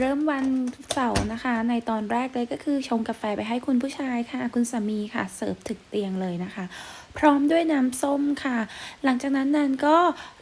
เริ่มวันเสาร์นะคะ ในตอนแรกเลยก็คือชงกาแฟไปให้คุณผู้ชายค่ะ คุณสามีค่ะ เสิร์ฟถึงเตียงเลยนะคะ พร้อมด้วยน้ำส้มค่ะ หลังจากนั้นนันก็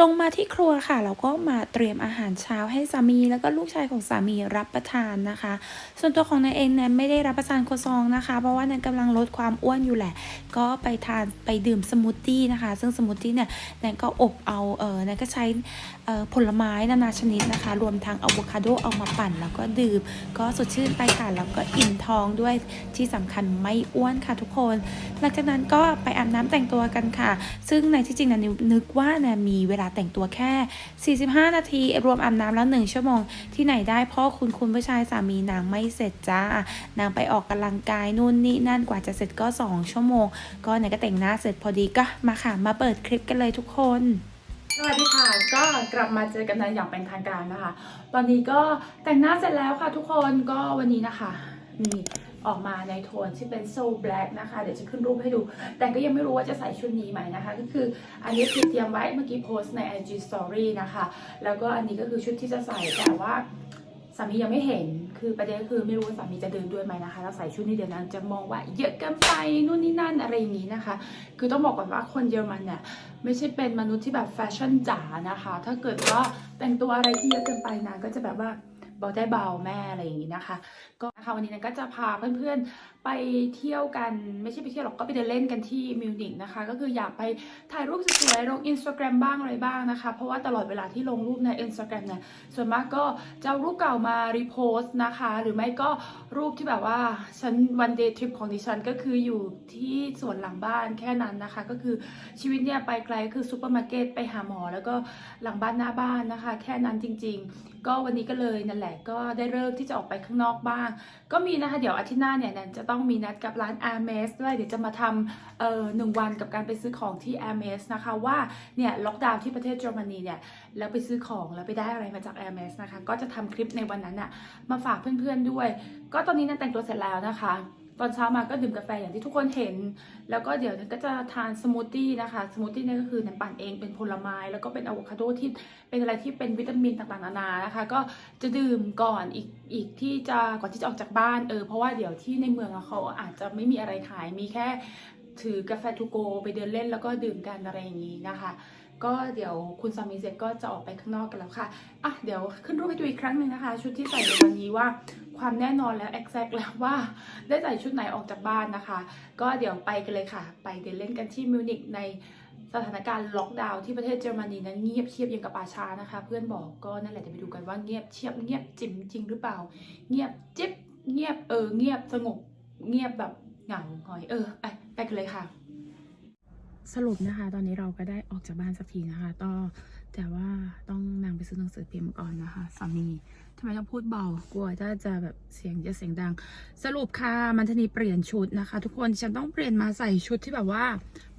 ลงมาที่ครัวค่ะแล้วก็มาเตรียมอาหารเช้าให้สามี แล้วก็ลูกชายของสามีรับประทานนะคะ ส่วนตัวของนายเองนันไม่ได้รับประทานโคซองนะคะ เพราะว่านันกำลังลดความอ้วนอยู่แหละ ก็ไปทานไปดื่มสมูทตี้นะคะ ซึ่งสมูทตี้เนี่ยนันก็อบเอาเออนันก็ใช้ผลไม้นานาชนิดนะคะ รวมทั้งอะโวคาโดเอามาปั่น แล้วก็ดื่มก็สดชื่นไปค่ะแล้วก็อิ่มท้องด้วยที่สำคัญไม่อ้วนค่ะทุกคน หลังจากนั้นก็ไปอาบน้ำแต่งตัวกันค่ะ ซึ่งในที่จริงนะนึกว่านะมีเวลาแต่งตัวแค่ 45 นาที รวมอาบน้ำแล้ว1ชั่วโมง ที่ไหนได้เพ่อคุณคุณผู้ชายสามีนางไม่เสร็จจ้านางไปออกกำลังกายนู่นนี่นั่นกว่าจะเสร็จก็ 2 ชั่วโมง ก็ไหนก็แต่งหน้าเสร็จพอดีก็มาค่ะ มาเปิดคลิปกันเลยทุกคนสวัสดีค่ะก็กลับมาเจอกันในอย่างเป็นทางการนะคะ ตอนนี้ก็แต่งหน้าเสร็จแล้วค่ะทุกคนก็วันนี้นะคะนี่ ออกมาในโทนที่เป็น so black นะคะ เดี๋ยวจะขึ้นรูปให้ดู แต่ก็ยังไม่รู้ว่าจะใส่ชุดนี้ไหมนะคะ ก็คืออันนี้คือเตรียมไว้เมื่อกี้โพสต์ใน IG Story นะคะ แล้วก็อันนี้ก็คือชุดที่จะใส่แต่ว่าสามียังไม่เห็น คือประเด็นก็คือไม่รู้ว่าสามีจะเดินด้วยไหมนะคะแล้วใส่ชุดนี้เดี๋ยวนั้นจะมองว่าเยอะเกินไปนู่นนี่นั่นอะไรอย่างนี้นะคะ คือต้องบอกก่อนว่าคนเยอรมันเนี่ยไม่ใช่เป็นมนุษย์ที่แบบแฟชั่นจ๋านะคะ ถ้าเกิดว่าแต่งตัวอะไรที่เยอะเกินไปนะก็จะแบบว่า เบาได้เบาแม่อะไรอย่างนี้นะคะ ก็นะคะวันนี้นก็จะพาเพื่อนๆไปเที่ยวกันไม่ใช่ไปเที่ยวหรอกก็ไปเดินเล่นกันที่มิวนิกนะคะ ก็คืออยากไปถ่ายรูปสวยๆลง Instagram บ้างอะไรบ้างนะคะ เพราะว่าตลอดเวลาที่ลงรูปใน Instagram เนี่ยส่วนมากก็จะเอารูปเก่ามารีโพสต์นะคะ หรือไม่ก็รูปที่แบบว่าฉันวันเดย์ทริปของดิฉันก็คืออยู่ที่สวนหลังบ้านแค่นั้นนะคะ ก็คือชีวิตเนี่ยไปไกลคือซูเปอร์มาร์เก็ตไปหาหมอ แล้วก็หลังบ้านหน้าบ้านนะคะ แค่นั้นจริง ๆ ก็วันนี้ก็เลยนั่นแหละก็ได้เลิกที่จะออกไปข้างนอกบ้าง ก็มีนะคะเดี๋ยวอาทิตย์หน้าเนี่ยแนนจะต้องมีนัดกับร้าน a r m e s ด้วยเดี๋ยวจะมาทำเอ่อหนึ่งวันกับการไปซื้อของที่ a r m e s นะคะว่าเนี่ยล็อกดาวน์ที่ประเทศเยอรมนีเนี่ยแล้วไปซื้อของแล้วไปได้อะไรมาจาก a r m e s นะคะก็จะทำคลิปในวันนั้นอะมาฝากเพื่อนๆด้วย ก็ตอนนี้นันแต่งตัวเสร็จแล้วนะคะ ตอนเช้ามาก็ดื่มกาแฟอย่างที่ทุกคนเห็น แล้วก็เดี๋ยวก็จะทานสมูทตี้นะคะสมูทตี้นี่ก็คือนันปั่นเองเป็นผลไม้ แล้วก็เป็นอะโวคาโดที่เป็นอะไรที่เป็นวิตามินต่างๆนานานะคะ ก็จะดื่มก่อนอีกอีกที่จะก่อนที่จะออกจากบ้านเออเพราะว่าเดี๋ยวที่ในเมืองเขาอาจจะไม่มีอะไรขายมีแค่ถือกาแฟทูโก ไปเดินเล่นแล้วก็ดื่มกันอะไรอย่างนี้นะคะ ก็เดี๋ยวคุณสามีเสร็จก็จะออกไปข้างนอกกันแล้วค่ะอะเดี๋ยวขึ้นรูปให้ดูอีกครั้งหนึ่งนะคะ ชุดที่ใส่ในวันนี้ว่าความแน่นอนแล้ว exact แล้วว่าได้ใส่ชุดไหนออกจากบ้านนะคะ ก็เดี๋ยวไปกันเลยค่ะ ไปเดินเล่นกันที่มิวนิกในสถานการณ์ล็อกดาวน์ที่ประเทศเยอรมนีนั้นเงียบเชียบยังกับป่าช้านะคะ เพื่อนบอกก็นั่นแหละเดี๋ยวไปดูกันว่าเงียบเชียบเงียบจิ๋มจริงหรือเปล่า เงียบจิ๊บเงียบเออเงียบสงบเงียบแบบเหงาหอยเออไปไปกันเลยค่ะ สรุปนะคะ ตอนนี้เราก็ได้ออกจากบ้านสักทีนะคะต่อแต่ว่าต้องนางไปซื้อหนังสือพิมพ์ก่อนนะคะสามีทำไมต้องพูดเบากลัวถ้าจะแบบเสียงจะเสียงดัง สรุปค่ะมันทนีเปลี่ยนชุดนะคะ ทุกคนฉันต้องเปลี่ยนมาใส่ชุดที่แบบว่า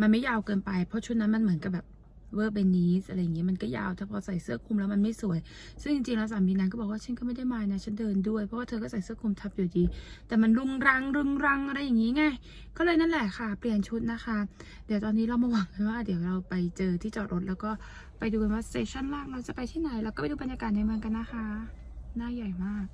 มันไม่ยาวเกินไป เพราะชุดนั้นมันเหมือนกับแบบ เวอร์เบนีสอะไรอย่างเงี้ยมันก็ยาวแต่พอใส่เสื้อคลุมแล้วมันไม่สวย ซึ่งจริงๆแล้วสามีนางก็บอกว่าฉันก็ไม่ได้มานะฉันเดินด้วย เพราะว่าเธอก็ใส่เสื้อคลุมทับอยู่ดี แต่มันรุงรังรุงรังอะไรอย่างงี้ไงก็เลยนั่นแหละค่ะ เปลี่ยนชุดนะคะ เดี๋ยวตอนนี้เรามาหวังกันว่า เดี๋ยวเราไปเจอที่จอดรถแล้วก็ไปดูกันว่าสเตชันแรกเราจะไปที่ไหน แล้วก็ไปดูบรรยากาศในเมืองกันนะคะ หน้าใหญ่มาก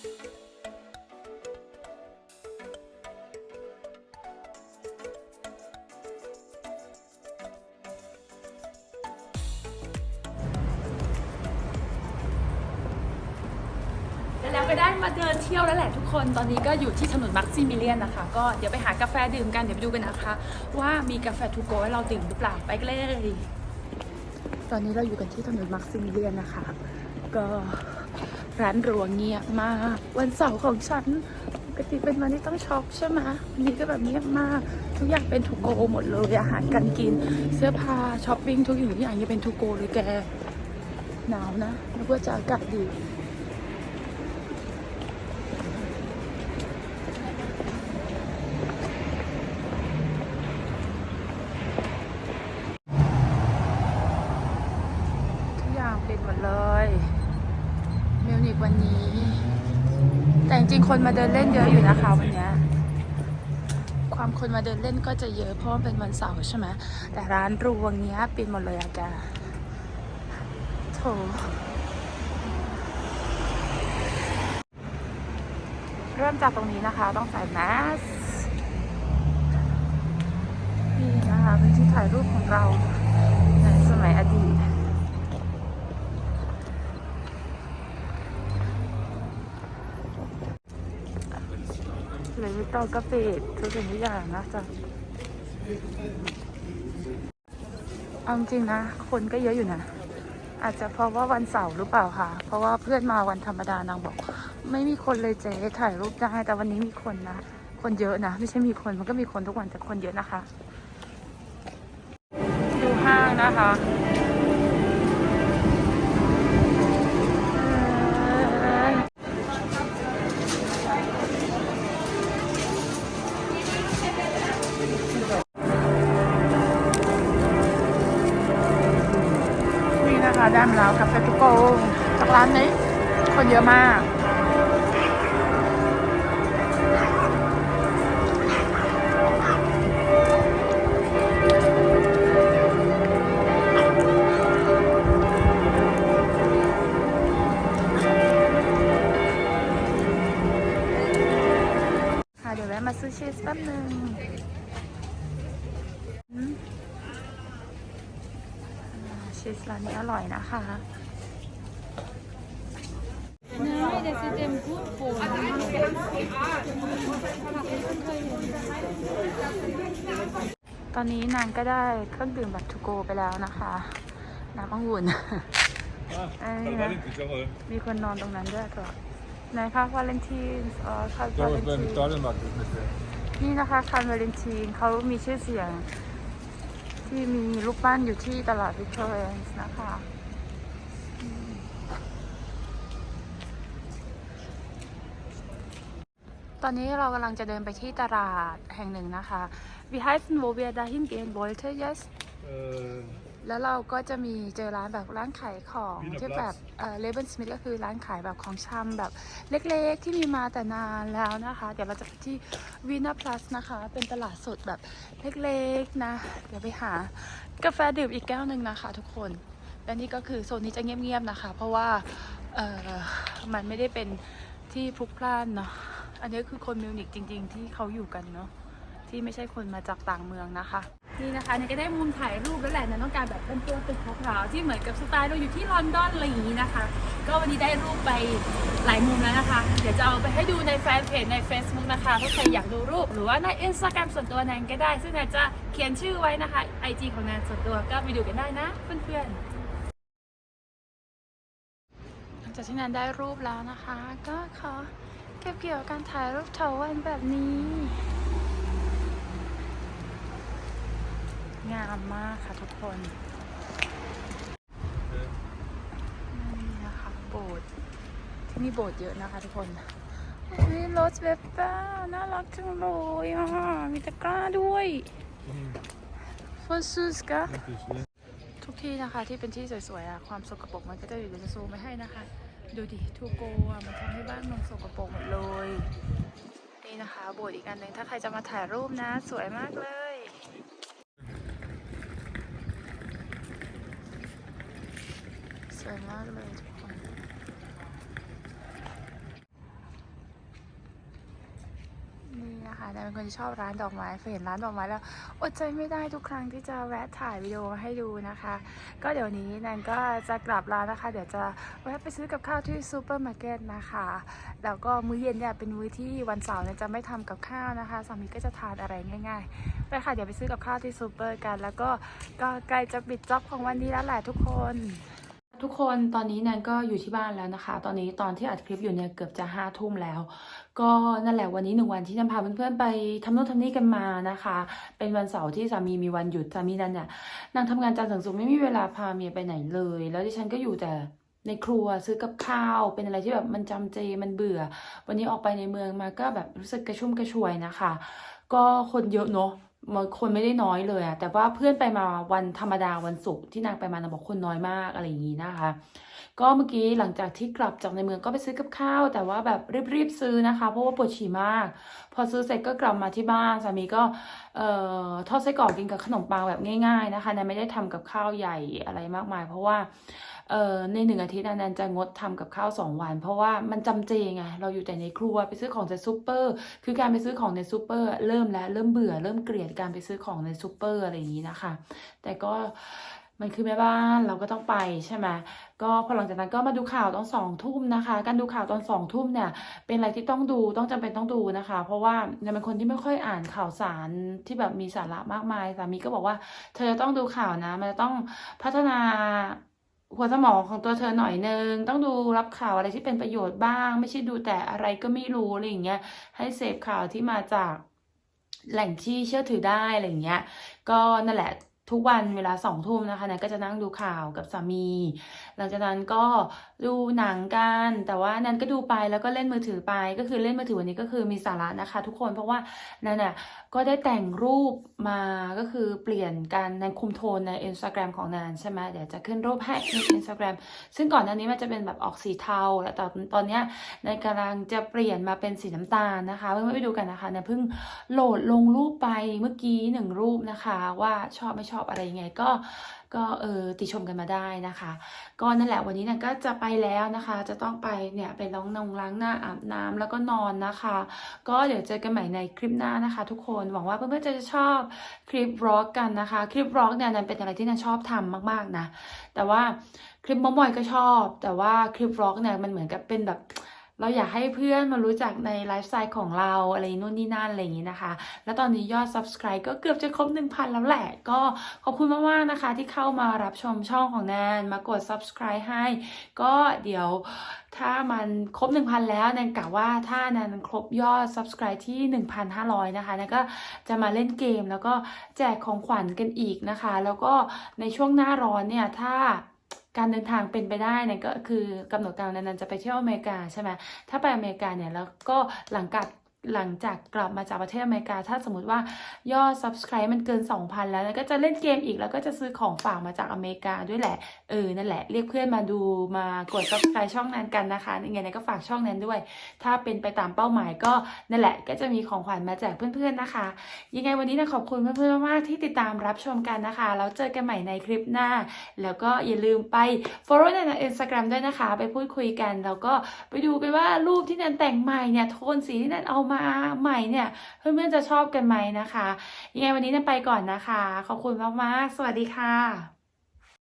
แล้วก็ได้มาเดินเที่ยวแล้วแหละทุกคน ตอนนี้ก็อยู่ที่ถนนมักซิมิเลียนนะคะ ก็เดี๋ยวไปหากาแฟดื่มกัน เดี๋ยวไปดูกันนะคะ ว่ามีกาแฟทูโกให้เราดื่มหรือเปล่า ไปกันเลย ตอนนี้เราอยู่กันที่ถนนมักซิมิเลียนนะคะ ก็ ร้านรวงเงียบมาก วันเสาร์ของฉันปกติเป็นวันที่ต้องช็อปใช่ไหมวันนี้ก็แบบเงียบมาก ทุกอย่างเป็นทูโกหมดเลยอาหารการกิน เสื้อผ้าช้อปปิ้งทุกอย่างทุกอย่างยังเป็นทูโกเลยแกหนาวนะนึกว่าจะอากาศดี ทุกอย่างปิดหมดเลยมิ วันนี้ แต่จริงๆคนมาเดินเล่นเยอะอยู่นะคะวันนี้ความคนมาเดินเล่นก็จะเยอะเพราะมันเป็นวันเสาร์ใช่ไหมแต่ร้านรูวงเนี้ยปิดหมดเลยอะแกโถเริ่มจากตรงนี้นะคะ ต้องใส่แมสนี่นะคะเป็นที่ถ่ายรูปของเราในสมัยอดีต เลยวิตตองก็ปิดทุกสิ่งทุกอย่างนะจ๊ะเอาจริงนะ คนก็เยอะอยู่นะ อาจจะเพราะว่าวันเสาร์หรือเปล่าค่ะ เพราะว่าเพื่อนมาวันธรรมดานางบอก ไม่มีคนเลยเจ๊ถ่ายรูปได้แต่วันนี้มีคนนะ คนเยอะนะ ไม่ใช่มีคนมันก็มีคนทุกวันแต่คนเยอะนะคะ ดูห้างนะคะ นี่นะคะได้มาแล้วคาเฟ่ทุกโกจากร้านนี้ คนเยอะมากค่ะเดี๋ยวแวะมาซื้อชีสแป๊บหนึ่งอืม ชีสร้านนี้อร่อยนะคะตอนนี้นางก็ได้เครื่องดื่มแบบทูโกไปแล้วนะคะน้ำองุ่นเอ้ย Kan นะ det inte komma upp? มีคนนอนตรงนั้นด้วยตัวไหนคะวาเลนทีนอ๋อคา Du วา har เลน väl ทีน inte den varit mycket? นี่นะคะคานวาเลนทีนเขามีชื่อเสียง ที่มีรูปปั้นอยู่ที่ตลาดวิกตอเรียนนะคะตอนนี้เรากำลังจะเดินไปที่ตลาดแห่งหนึ่งนะคะ Wie heißen wo wir dahin gehen wollte jetzt Uh, แล้วเราก็จะมีเจอร้านแบบร้านขายของ Wiener ที่แบบเออเลเวนสมิธก็คือร้านขายแบบของชำแบบเล็กๆ ที่มีมาแต่นานแล้วนะคะ เดี๋ยวเราจะไปที่วีนาพลัสนะคะ เป็นตลาดสดแบบเล็กๆนะ เดี๋ยวไปหากาแฟดื่มอีกแก้วหนึ่งนะคะทุกคนและนี่ก็คือโซนนี้จะเงียบๆนะคะ เพราะว่าเออมันไม่ได้เป็นที่พลุกพล่านเนาะอันนี้คือคนมิวนิกจริง ๆ ที่เขาอยู่กันเนาะที่ไม่ใช่คนมาจากต่างเมืองนะคะ นี่นะคะเนี่ยก็ได้มุมถ่ายรูปแล้วแหละนะต้องการแบบเป็นตัวตึกขาวๆที่เหมือนกับสไตล์เราอยู่ที่ลอนดอนอะไรอย่างนี้นะคะ ก็วันนี้ได้รูปไปหลายมุมแล้วนะคะ เดี๋ยวจะเอาไปให้ดูในแฟนเพจใน Facebook นะคะถ้าใครอยากดูรูปหรือว่าใน Instagram ส่วนตัวแนนก็ได้ ซึ่งแนนจะเขียนชื่อไว้นะคะ IG ของแนนส่วนตัวก็ไปดูกันได้นะเพื่อนๆหลังจากที่แนนได้รูปแล้วนะคะ ก็ขอเก็บเกี่ยวกับการถ่ายรูปเถาวันแบบนี้ งามมากค่ะทุกคนนี่นะคะโบสถ์ที่นี่โบสถ์เยอะนะคะทุกคนนี่รถเวฟป้าน่ารักจังเลยอะมีตะกร้าด้วยฟอนซูสกะทุกที่นะคะที่เป็นที่สวยๆอะความสกปรกมันก็จะอยู่เดี๋ยวจะซูมไม่ให้นะคะ ดูดิทูโกะมันทำให้บ้านเมืองสกปรกหมดเลย นี่นะคะโบสถ์อีกอันหนึ่งถ้าใครจะมาถ่ายรูปนะ สวยมากเลย ส วยมากเลยทุกคนนี่นะคะแนนเป็นคนที่ชอบร้านดอกไม้พอเห็นร้านดอกไม้แล้วอดใจไม่ได้ทุกครั้งที่จะแวะถ่ายวิดีโอมาให้ดูนะคะ ก็เดี๋ยวนี้แนนก็จะกลับแล้วนนะคะ เดี๋ยวจะแวะไปซื้อกับข้าวที่ซูเปอร์มาร์เก็ตนะคะ แล้วก็มื้อเย็นเนี่ยเป็นมื้อที่วันเสาร์เนี่ยจะไม่ทำกับข้าวนะคะสามีก็จะทานอะไรง่ายๆไปค่ะเดี๋ยวไปซื้อกับข้าวที่ซูเปอร์กัน แล้วก็ก็ใกล้จะปิดจ็อบของวันนี้แล้วแหละทุกคน ทุกคนตอนนี้แนนก็อยู่ที่บ้านแล้วนะคะ ตอนนี้ตอนที่อัดคลิปอยู่เนี่ยเกือบจะห้าทุ่มแล้ว ก็นั่นแหละวันนี้หนึ่งวันที่แนนพาเพื่อนๆไปทำโน่นทำนี่กันมานะคะ เป็นวันเสาร์ที่สามีมีวันหยุดสามีนันเนี่ยนางทำงานจันทร์ถึงศุกร์ไม่มีเวลาพาเมียไปไหนเลย แล้วดิฉันก็อยู่แต่ในครัวซื้อกับข้าวเป็นอะไรที่แบบมันจำเจมันเบื่อ วันนี้ออกไปในเมืองมาก็แบบรู้สึกกระชุ่มกระชวยนะคะ ก็คนเยอะเนอะ คนไม่ได้น้อยเลยอะแต่ว่าเพื่อนไปมาวันธรรมดาวันศุกร์ที่นางไปมานางบอกคนน้อยมากอะไรอย่างนี้นะคะ ก็เมื่อกี้หลังจากที่กลับจากในเมืองก็ไปซื้อกับข้าว แต่ว่าแบบรีบๆซื้อนะคะ เพราะว่าปวดฉี่มาก พอซื้อเสร็จก็กลับมาที่บ้านสามีก็เอ่อทอดไส้กรอกกินกับขนมปังแบบง่าย ๆนะคะนนไม่ได้ทำกับข้าวใหญ่อะไรมากมาย เพราะว่า เอ่อในหนึ่งอาทิตย์อะแนจะงดทำกับข้าวสองวัน เพราะว่ามันจำเจไงเราอยู่แต่ในครัวไปซื้อของจากซูเปอร์คือการไปซื้อของในซูเปอร์เริ่มแล้วเริ่มเบื่อเริ่มเกลียดการไปซื้อของในซูเปอร์อะไรอย่างนี้นะคะ แต่ก็มันคือแม่บ้านเราก็ต้องไปใช่ไหมก็พอหลังจากนั้นก็มาดูข่าวตอนสองทุ่มนะคะ การดูข่าวตอนสองทุ่มเนี่ย เป็นอะไรที่ต้องดูต้องจำเป็นต้องดูนะคะ เพราะว่าเนี่ยเป็นคนที่ไม่ค่อยอ่านข่าวสารที่แบบมีสาระมากมายสามีก็บอกว่า เธอต้องดูข่าวนะ มันจะต้องพัฒนา หัวสมองของตัวเธอหน่อยนึง ต้องดูรับข่าวอะไรที่เป็นประโยชน์บ้าง ไม่ใช่ดูแต่อะไรก็ไม่รู้อะไรอย่างเงี้ยให้เสพข่าวที่มาจากแหล่งที่เชื่อถือได้อะไรอย่างเงี้ย ก็นั่นแหละทุกวันเวลาสองทุ่มนะคะแนนก็จะนั่งดูข่าวกับสามี หลังจากนั้นก็ดูหนังกัน แต่ว่านันก็ดูไปแล้วก็เล่นมือถือไป ก็คือเล่นมือถือวันนี้ก็คือมีสาระนะคะ ทุกคนเพราะว่านันน่ะก็ได้แต่งรูปมาก็คือเปลี่ยนการนันคุมโทนใน Instagram ของนานใช่ไหมเดี๋ยวจะขึ้นรูปให้ใน Instagram ซึ่งก่อนหน้านี้มันจะเป็นแบบออกสีเทาแล้วตอนตอนนี้ยในกำลังจะเปลี่ยนมาเป็นสีน้ำตาลนะคะเพื่อนๆไปดูกันนะคะนันเพิ่งโหลดลงรูปไปเมื่อกี้หนึ่งรูปนะคะ ว่าชอบไม่ชอบอะไรยังไงก็ ก็เออติชมกันมาได้นะคะ ก็นั่นแหละวันนี้นันก็จะไปแล้วนะคะ จะต้องไปเนี่ยไปล้างนงล้างหน้าอาบน้ำแล้วก็นอนนะคะ ก็เดี๋ยวเจอกันใหม่ในคลิปหน้านะคะ ทุกคนหวังว่าเพื่อนๆจะชอบคลิปร็อกกันนะคะ คลิปร็อกเนี่ยนันเป็นอะไรที่นันชอบทำมากๆนะแต่ว่าคลิปมอมอยก็ชอบ แต่ว่าคลิปร็อกเนี่ยมันเหมือนกับเป็นแบบ เราอยากให้เพื่อนมารู้จักในไลฟ์สไตล์ของเราอะไรนู่นนี่นั่นอะไรอย่างนี้นะคะ แล้วตอนนี้ยอด subscribe ก็เกือบจะครบ 1,000 แล้วแหละ ก็ขอบคุณมากๆนะคะ ที่เข้ามารับชมช่องของแนนมากด subscribe ให้ ก็เดี๋ยวถ้ามันครบ 1,000 แล้วแนนกะว่าถ้าแนนครบยอด subscribe ที่ 1,500 นะคะแนนก็จะมาเล่นเกมแล้วก็แจกของขวัญกันอีกนะคะ แล้วก็ในช่วงหน้าร้อนเนี่ยถ้า การเดินทางเป็นไปได้เนี่ยก็คือกำหนดการนั้นจะไปเที่ยวอเมริกาใช่ไหมถ้าไปอเมริกาเนี่ยแล้วก็หลังจาก หลังจากกลับมาจากประเทศอเมริกา ถ้าสมมติว่ายอด subscribe มันเกิน 2,000แล้วแล้วก็จะเล่นเกมอีกแล้วก็จะซื้อของฝากมาจากอเมริกาด้วยแหละ เออ นั่นแหละ เรียกเพื่อนมาดูมากด subscribe ช่องนั้นกันนะคะยังไงก็ฝากช่องนั้นด้วย ถ้าเป็นไปตามเป้าหมายก็นั่นแหละ ก็จะมีของขวัญมาแจกเพื่อนๆนะคะ ยังไงวันนี้นะขอบคุณเพื่อนๆมากๆที่ติดตามรับชมกันนะคะแล้วเจอกันใหม่ในคลิปหน้า แล้วก็อย่าลืมไป follow ใน Instagram ด้วยนะคะ ไปพูดคุยกันแล้วก็ไปดูกันว่ารูปที่นันแต่งใหม่เนี่ยโทนสีที่นันเอามาใหม่เนี่ย เพื่อนๆจะชอบกันไหมนะคะยังไงวันนี้นันไปก่อนนะคะ ขอบคุณมากๆ สวัสดีค่ะ